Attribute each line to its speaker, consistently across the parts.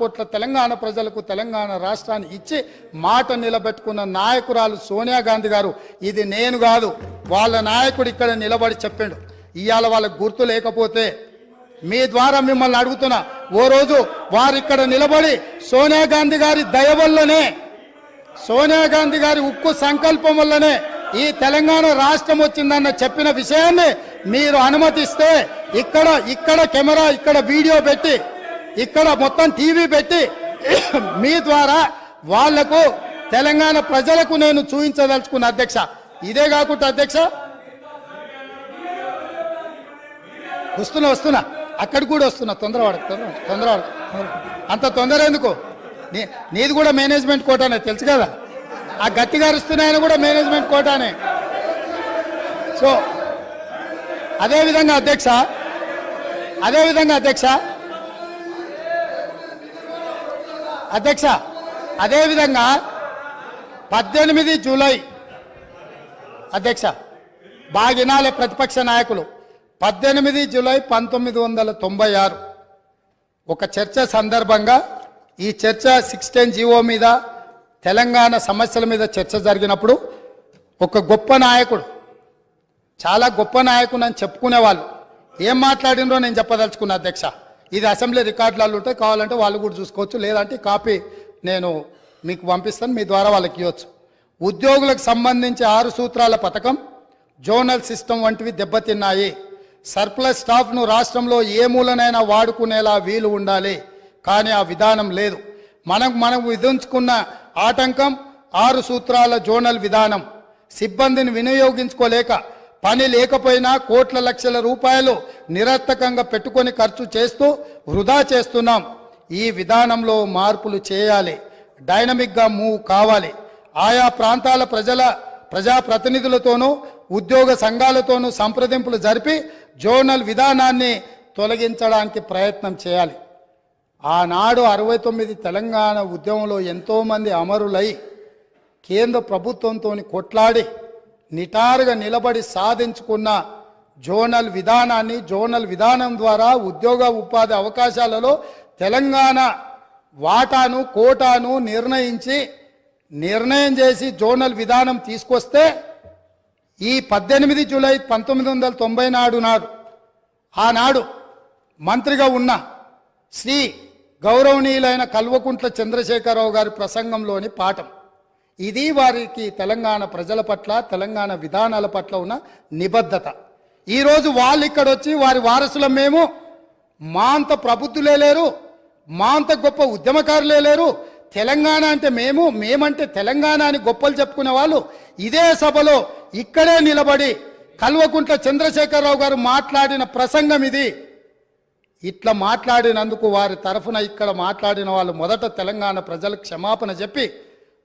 Speaker 1: కోట్ల తెలంగాణ ప్రజలకు తెలంగాణ రాష్ట్రాన్ని ఇచ్చి మాట నిలబెట్టుకున్న నాయకురాలు సోనియా గాంధీ గారు. ఇది నేను కాదు వాళ్ళ నాయకుడు ఇక్కడ నిలబడి చెప్పాడు. ఇవాళ వాళ్ళకు గుర్తు లేకపోతే మీ ద్వారా మిమ్మల్ని అడుగుతున్నా. ఓ రోజు వారు ఇక్కడ నిలబడి సోనియా గాంధీ గారి దయ వల్లనే సోనియా గాంధీ గారి ఉక్కు సంకల్పం వల్లనే ఈ తెలంగాణ రాష్ట్రం వచ్చిందన్న చెప్పిన విషయాన్ని మీరు అనుమతిస్తే ఇక్కడ ఇక్కడ కెమెరా ఇక్కడ వీడియో పెట్టి ఇక్కడ మొత్తం టీవీ పెట్టి మీ ద్వారా వాళ్ళకు తెలంగాణ ప్రజలకు నేను చూపించదలుచుకున్న అధ్యక్ష. ఇదే కాకుండా అధ్యక్ష వస్తున్నా వస్తున్నా. అక్కడికి కూడా వస్తున్నా. తొందరవాడ తొందర తొందరవాడ అంత తొందర ఎందుకు? నీ నీది కూడా మేనేజ్మెంట్ కోటానే తెలుసు కదా? ఆ గట్టి గారుస్తున్నాయని కూడా మేనేజ్మెంట్ కోటానే. సో అదేవిధంగా అధ్యక్ష అదేవిధంగా అధ్యక్ష అధ్యక్ష అదేవిధంగా పద్దెనిమిది జూలై అధ్యక్ష బాగినాలే ప్రతిపక్ష నాయకులు పద్దెనిమిది జూలై పంతొమ్మిది వందల తొంభై ఆరు. ఒక చర్చ సందర్భంగా ఈ చర్చ సిక్స్టీన్ జీవో మీద తెలంగాణ సమస్యల మీద చర్చ జరిగినప్పుడు ఒక గొప్ప నాయకుడు చాలా గొప్ప నాయకుడు అని చెప్పుకునేవాళ్ళు. ఏం మాట్లాడినరో నేను చెప్పదలుచుకున్నా అధ్యక్ష. ఇది అసెంబ్లీ రికార్డులలో ఉంటాయి కావాలంటే వాళ్ళు కూడా చూసుకోవచ్చు. లేదంటే కాపీ నేను మీకు పంపిస్తాను మీ ద్వారా వాళ్ళకి ఇవ్వచ్చు. ఉద్యోగులకు సంబంధించి ఆరు సూత్రాల పథకం జోనల్ సిస్టమ్ వంటివి దెబ్బతిన్నాయి. సర్ప్లస్ స్టాఫ్ను రాష్ట్రంలో ఏ మూలనైనా వాడుకునేలా వీలు ఉండాలి. కానీ ఆ విధానం లేదు. మనం మనం విధించుకున్న ఆటంకం ఆరు సూత్రాల జోనల్ విధానం. సిబ్బందిని వినియోగించుకోలేక పని లేకపోయినా కోట్ల లక్షల రూపాయలు నిరర్థకంగా పెట్టుకొని ఖర్చు చేస్తూ వృధా చేస్తున్నాం. ఈ విధానంలో మార్పులు చేయాలి. డైనమిక్గా మూవ్ కావాలి. ఆయా ప్రాంతాల ప్రజల ప్రజాప్రతినిధులతోనూ ఉద్యోగ సంఘాలతోనూ సంప్రదింపులు జరిపి జోనల్ విధానాన్ని తొలగించడానికి ప్రయత్నం చేయాలి. ఆనాడు అరవై తొమ్మిది తెలంగాణ ఉద్యమంలో ఎంతోమంది అమరులై కేంద్ర ప్రభుత్వంతో కొట్లాడి నిటారుగా నిలబడి సాధించుకున్న జోనల్ విధానాన్ని జోనల్ విధానం ద్వారా ఉద్యోగ ఉపాధి అవకాశాలలో తెలంగాణ వాటాను కోటాను నిర్ణయించి నిర్ణయం చేసి జోనల్ విధానం తీసుకొస్తే ఈ పద్దెనిమిది జూలై పంతొమ్మిది వందల తొంభై నాడు నాడు ఆనాడు మంత్రిగా ఉన్న శ్రీ గౌరవనీయులైన కల్వకుంట్ల చంద్రశేఖరరావు గారి ప్రసంగంలోని పాఠం. ఇది వారికి తెలంగాణ ప్రజల పట్ల తెలంగాణ విధానాల పట్ల ఉన్న నిబద్ధత. ఈరోజు వాళ్ళు ఇక్కడ వచ్చి వారి వారసులం మేము మా అంత ప్రబుద్ధులే లేరు మా అంత గొప్ప ఉద్యమకారులే లేరు. తెలంగాణ అంటే మేము మేమంటే తెలంగాణ అని గొప్పలు చెప్పుకునే వాళ్ళు ఇదే సభలో ఇక్కడే నిలబడి కల్వకుంట్ల చంద్రశేఖరరావు గారు మాట్లాడిన ప్రసంగం ఇది. ఇట్లా మాట్లాడినందుకు వారి తరఫున ఇక్కడ మాట్లాడిన వాళ్ళు మొదట తెలంగాణ ప్రజలకు క్షమాపణ చెప్పి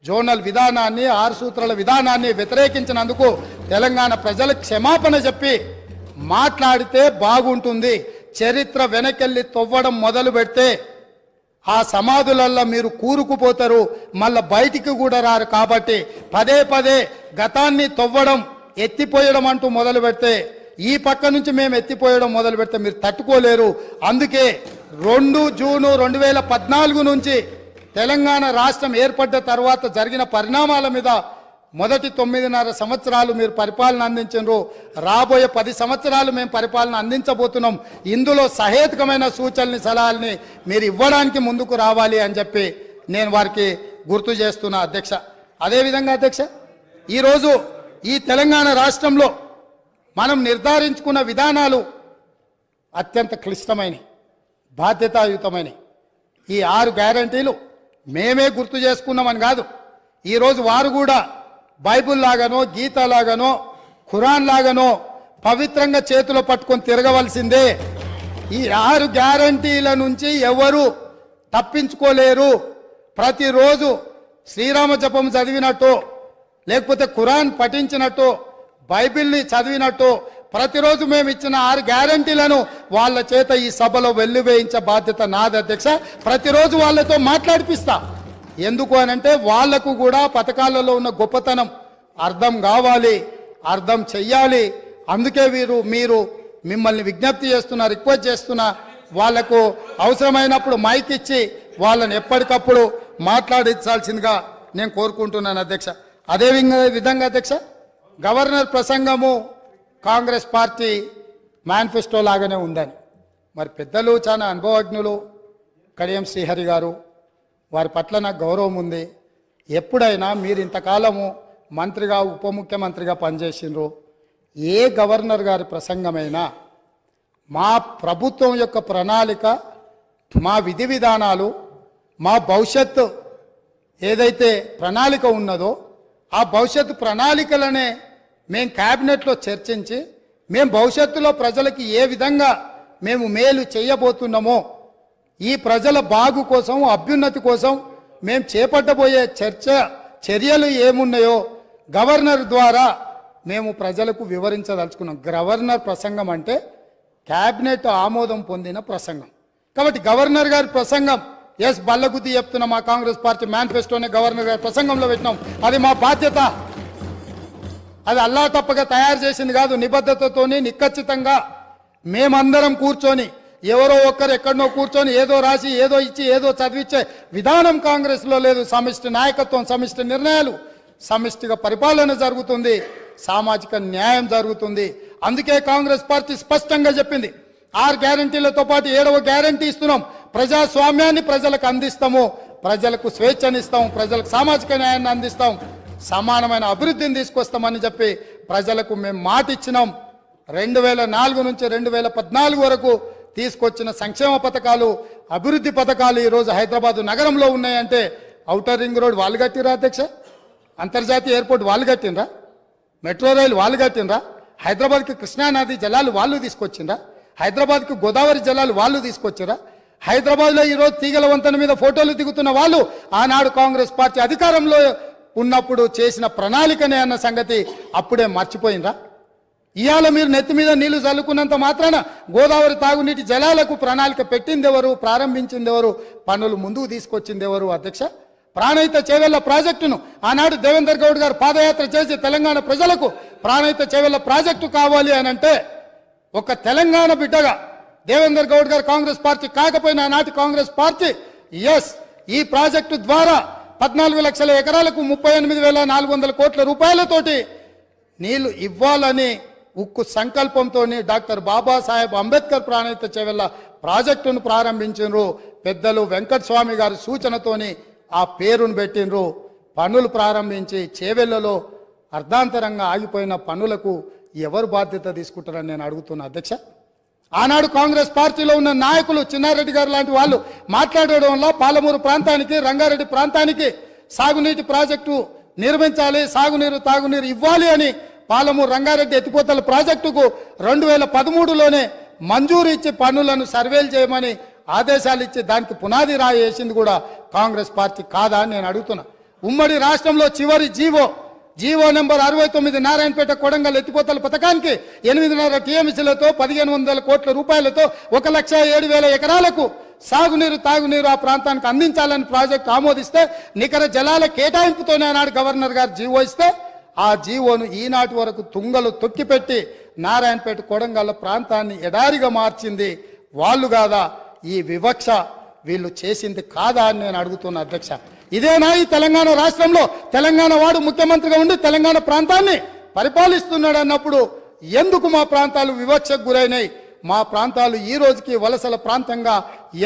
Speaker 1: జోనల్ విధానాన్ని ఆరు సూత్రాల విధానాన్ని వ్యతిరేకించినందుకు తెలంగాణ ప్రజలు క్షమాపణ చెప్పి మాట్లాడితే బాగుంటుంది. చరిత్ర వెనకెళ్ళి తవ్వడం మొదలు పెడితే ఆ సమాధులల్లో మీరు కూరుకుపోతారు. మళ్ళీ బయటికి కూడా రారు కాబట్టి పదే పదే గతాన్ని తవ్వడం ఎత్తిపోయడం అంటూ మొదలు పెడితే ఈ పక్క నుంచి మేము ఎత్తిపోయడం మొదలు పెడితే మీరు తట్టుకోలేరు. అందుకే రెండు జూను రెండు వేల పద్నాలుగు నుంచి తెలంగాణ రాష్ట్రం ఏర్పడ్డ తర్వాత జరిగిన పరిణామాల మీద మొదటి తొమ్మిదిన్నర సంవత్సరాలు మీరు పరిపాలన అందించారు రాబోయే పది సంవత్సరాలు మేము పరిపాలన అందించబోతున్నాం. ఇందులో సహేతుకమైన సూచనల్ని సలహాల్ని మీరు ఇవ్వడానికి ముందుకు రావాలి అని చెప్పి నేను వారికి గుర్తు చేస్తున్నా అధ్యక్ష. అదేవిధంగా అధ్యక్ష ఈరోజు ఈ తెలంగాణ రాష్ట్రంలో మనం నిర్ధారించుకున్న విధానాలు అత్యంత క్లిష్టమైనవి బాధ్యతాయుతమైనవి ఈ ఆరు గ్యారంటీలు మేమే గుర్తు చేసుకున్నామని కాదు. ఈరోజు వారు కూడా బైబుల్ లాగానో గీత లాగానో ఖురాన్ లాగానో పవిత్రంగా చేతిలో పట్టుకొని తిరగవలసిందే. ఈ ఆరు గ్యారంటీల నుంచి ఎవరు తప్పించుకోలేరు. ప్రతిరోజు శ్రీరామ జపం చదివినట్టు లేకపోతే ఖురాన్ పఠించినట్టు బైబిల్ని చదివినట్టు ప్రతిరోజు మేము ఇచ్చిన ఆరు గ్యారంటీలను వాళ్ళ చేత ఈ సభలో వెల్లువేయించే బాధ్యత నాది అధ్యక్ష. ప్రతిరోజు వాళ్ళతో మాట్లాడిపిస్తా. ఎందుకు అనంటే వాళ్ళకు కూడా పథకాలలో ఉన్న గొప్పతనం అర్థం కావాలి అర్థం చెయ్యాలి. అందుకే వీరు మీరు మిమ్మల్ని విజ్ఞప్తి చేస్తున్నా రిక్వెస్ట్ చేస్తున్నా వాళ్ళకు అవసరమైనప్పుడు మైక్ ఇచ్చి వాళ్ళని ఎప్పటికప్పుడు మాట్లాడించాల్సిందిగా నేను కోరుకుంటున్నాను అధ్యక్ష. అదే విధంగా- విధంగా అధ్యక్ష గవర్నర్ ప్రసంగము కాంగ్రెస్ పార్టీ మేనిఫెస్టో లాగానే ఉందని. మరి పెద్దలు చాలా అనుభవజ్ఞులు కడియం శ్రీహరి గారు వారి పట్ల నాకు గౌరవం ఉంది. ఎప్పుడైనా మీరు ఇంతకాలము మంత్రిగా ఉప ముఖ్యమంత్రిగా పనిచేసిండ్రు ఏ గవర్నర్ గారి ప్రసంగమైనా మా ప్రభుత్వం యొక్క ప్రణాళిక మా విధి విధానాలు మా భవిష్యత్తు ఏదైతే ప్రణాళిక ఉన్నదో ఆ భవిష్యత్తు ప్రణాళికలనే మేము క్యాబినెట్లో చర్చించి మేము భవిష్యత్తులో ప్రజలకి ఏ విధంగా మేము మేలు చేయబోతున్నామో ఈ ప్రజల బాగు కోసం అభ్యున్నతి కోసం మేము చేపట్టబోయే చర్చ చర్యలు ఏమున్నాయో గవర్నర్ ద్వారా మేము ప్రజలకు వివరించదలుచుకున్నాం. గవర్నర్ ప్రసంగం అంటే క్యాబినెట్ ఆమోదం పొందిన ప్రసంగం. కాబట్టి గవర్నర్ గారి ప్రసంగం ఎస్ బల్లగుద్ది చెప్తున్న మా కాంగ్రెస్ పార్టీ మేనిఫెస్టోనే గవర్నర్ గారి ప్రసంగంలో పెట్టినాం. అది మా బాధ్యత. అది అల్లా తప్పగా తయారు చేసింది కాదు నిబద్ధతతోని నిక్కచ్చితంగా మేమందరం కూర్చొని ఎవరో ఒక్కరు ఎక్కడనో కూర్చొని ఏదో రాసి ఏదో ఇచ్చి ఏదో చదివించే విధానం కాంగ్రెస్లో లేదు. సమిష్టి నాయకత్వం సమిష్టి నిర్ణయాలు సమిష్టిగా పరిపాలన జరుగుతుంది సామాజిక న్యాయం జరుగుతుంది. అందుకే కాంగ్రెస్ పార్టీ స్పష్టంగా చెప్పింది ఆరు గ్యారంటీలతో పాటు ఏడవ గ్యారంటీ ఇస్తున్నాం. ప్రజాస్వామ్యాన్ని ప్రజలకు అందిస్తాము ప్రజలకు స్వేచ్ఛనిస్తాం ప్రజలకు సామాజిక న్యాయాన్ని అందిస్తాం సమానమైన అభివృద్ధిని తీసుకొస్తామని చెప్పి ప్రజలకు మేము మాట ఇచ్చినాం రెండు వేల నాలుగు నుంచి రెండు వేల పద్నాలుగు వరకు తీసుకొచ్చిన సంక్షేమ పథకాలు అభివృద్ధి పథకాలు ఈరోజు హైదరాబాద్ నగరంలో ఉన్నాయంటే ఔటర్ రింగ్ రోడ్ వాళ్ళు కట్టిరా అధ్యక్ష? అంతర్జాతీయ ఎయిర్పోర్ట్ వాళ్ళు కట్టినరా మెట్రో రైలు వాళ్ళు కట్టినరా హైదరాబాద్కి కృష్ణానది జలాలు వాళ్ళు తీసుకొచ్చిండ్రా? హైదరాబాద్కి గోదావరి జలాలు వాళ్ళు తీసుకొచ్చిరా హైదరాబాద్లో ఈరోజు తీగల వంతెన మీద ఫోటోలు దిగుతున్న వాళ్ళు ఆనాడు కాంగ్రెస్ పార్టీ అధికారంలో ఉన్నప్పుడు చేసిన ప్రణాళికనే అన్న సంగతి అప్పుడే మర్చిపోయిందా? ఇవాళ మీరు నెత్తి మీద నీళ్ళు చల్లుకున్నంత మాత్రాన గోదావరి తాగునీటి జలాలకు ప్రణాళిక పెట్టింది ఎవరు ప్రారంభించింది ఎవరు పనులు ముందుకు తీసుకొచ్చింది ఎవరు అధ్యక్ష? ప్రాణహిత చేవెళ్ళ ప్రాజెక్టును ఆనాడు దేవేందర్ గౌడ్ గారు పాదయాత్ర చేసి తెలంగాణ ప్రజలకు ప్రాణహిత చేవెళ్ళ ప్రాజెక్టు కావాలి అని అంటే ఒక తెలంగాణ బిడ్డగా దేవేందర్ గౌడ్ గారు కాంగ్రెస్ పార్టీ కాకపోయినా ఆనాటి కాంగ్రెస్ పార్టీ ఎస్ ఈ ప్రాజెక్టు ద్వారా పద్నాలుగు లక్షల ఎకరాలకు ముప్పై ఎనిమిది వేల నాలుగు వందల కోట్ల రూపాయలతోటి నీళ్ళు ఇవ్వాలని ఉక్కు సంకల్పంతో డాక్టర్ బాబాసాహెబ్ అంబేద్కర్ ప్రాణిత చెవెల ప్రాజెక్టును ప్రారంభించినరు పెద్దలు వెంకట స్వామి గారి సూచనతోని ఆ పేరును పెట్టినరు పనులు ప్రారంభించి చేవెళ్ళలో అర్ధాంతరంగా ఆగిపోయిన పనులకు ఎవరు బాధ్యత తీసుకుంటారని నేను అడుగుతున్నా. అధ్యక్ష. ఆనాడు కాంగ్రెస్ పార్టీలో ఉన్న నాయకులు చిన్నారెడ్డి గారు లాంటి వాళ్ళు మాట్లాడడం వల్ల పాలమూరు ప్రాంతానికి రంగారెడ్డి ప్రాంతానికి సాగునీటి ప్రాజెక్టు నిర్మించాలి సాగునీరు తాగునీరు ఇవ్వాలి అని పాలమూరు రంగారెడ్డి ఎత్తిపోతల ప్రాజెక్టుకు రెండు వేల పదమూడులోనే మంజూరు ఇచ్చి పనులను సర్వేలు చేయమని ఆదేశాలు ఇచ్చి దానికి పునాది రాయేసింది కూడా కాంగ్రెస్ పార్టీ కాదా అని నేను అడుగుతున్నా. ఉమ్మడి రాష్ట్రంలో చివరి జీవో జీవో నెంబర్ అరవై తొమ్మిది నారాయణపేట కొడంగల్ ఎత్తిపోతల పథకానికి ఎనిమిదిన్నర టీఎంసీలతో పదిహేను వందల కోట్ల రూపాయలతో ఒక లక్ష ఏడు వేల ఎకరాలకు సాగునీరు తాగునీరు ఆ ప్రాంతానికి అందించాలని ప్రాజెక్టు ఆమోదిస్తే నికర జలాల కేటాయింపుతోనే ఆనాడు గవర్నర్ గారు జీవో ఇస్తే ఆ జీవోను ఈనాటి వరకు తుంగలు తొక్కిపెట్టి నారాయణపేట కొడంగల్ ప్రాంతాన్ని ఎడారిగా మార్చింది వాళ్ళు కాదా? ఈ వివక్ష వీళ్ళు చేసింది కాదా అని నేను అడుగుతున్నా అధ్యక్ష. ఇదేనా ఈ తెలంగాణ రాష్ట్రంలో తెలంగాణ వాడు ముఖ్యమంత్రిగా ఉండి తెలంగాణ ప్రాంతాన్ని పరిపాలిస్తున్నాడు అన్నప్పుడు ఎందుకు మా ప్రాంతాలు వివక్షకు గురైనాయి? మా ప్రాంతాలు ఈ రోజుకి వలసల ప్రాంతంగా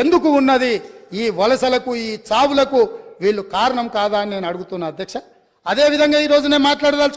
Speaker 1: ఎందుకు ఉన్నది? ఈ వలసలకు ఈ చావులకు వీళ్ళు కారణం కాదా అని నేను అడుగుతున్నా అధ్యక్ష. అదేవిధంగా ఈ నేను మాట్లాడదలుచు